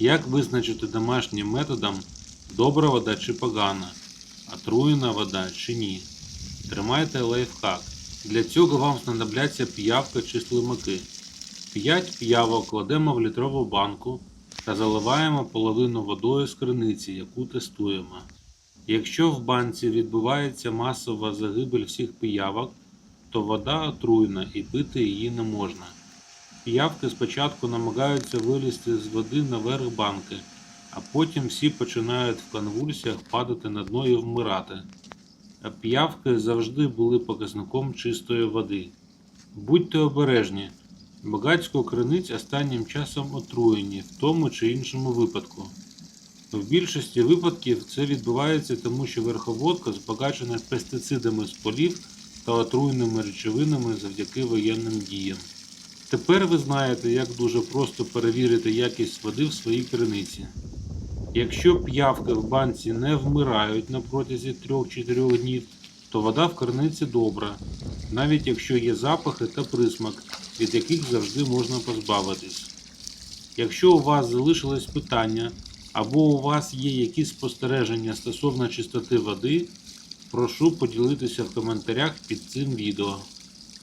Як визначити домашнім методом добра вода чи погана, отруєна вода чи ні? Тримайте лайфхак. Для цього вам знадобляться п'явка чи слимаки. 5 п'явок кладемо в літрову банку та заливаємо половину водою з криниці, яку тестуємо. Якщо в банці відбувається масова загибель всіх пиявок, то вода отруєна і пити її не можна. Піявки спочатку намагаються вилізти з води наверх банки, а потім всі починають в конвульсіях падати на дно і вмирати. А піявки завжди були показником чистої води. Будьте обережні, багатько криниць останнім часом отруєні в тому чи іншому випадку. В більшості випадків це відбувається тому, що верховодка збагачена пестицидами з полів та отруйними речовинами завдяки воєнним діям. Тепер ви знаєте, як дуже просто перевірити якість води в своїй криниці. Якщо п'явки в банці не вмирають на протязі 3-4 днів, то вода в криниці добра, навіть якщо є запахи та присмак, від яких завжди можна позбавитись. Якщо у вас залишились питання або у вас є якісь спостереження стосовно чистоти води, прошу поділитися в коментарях під цим відео.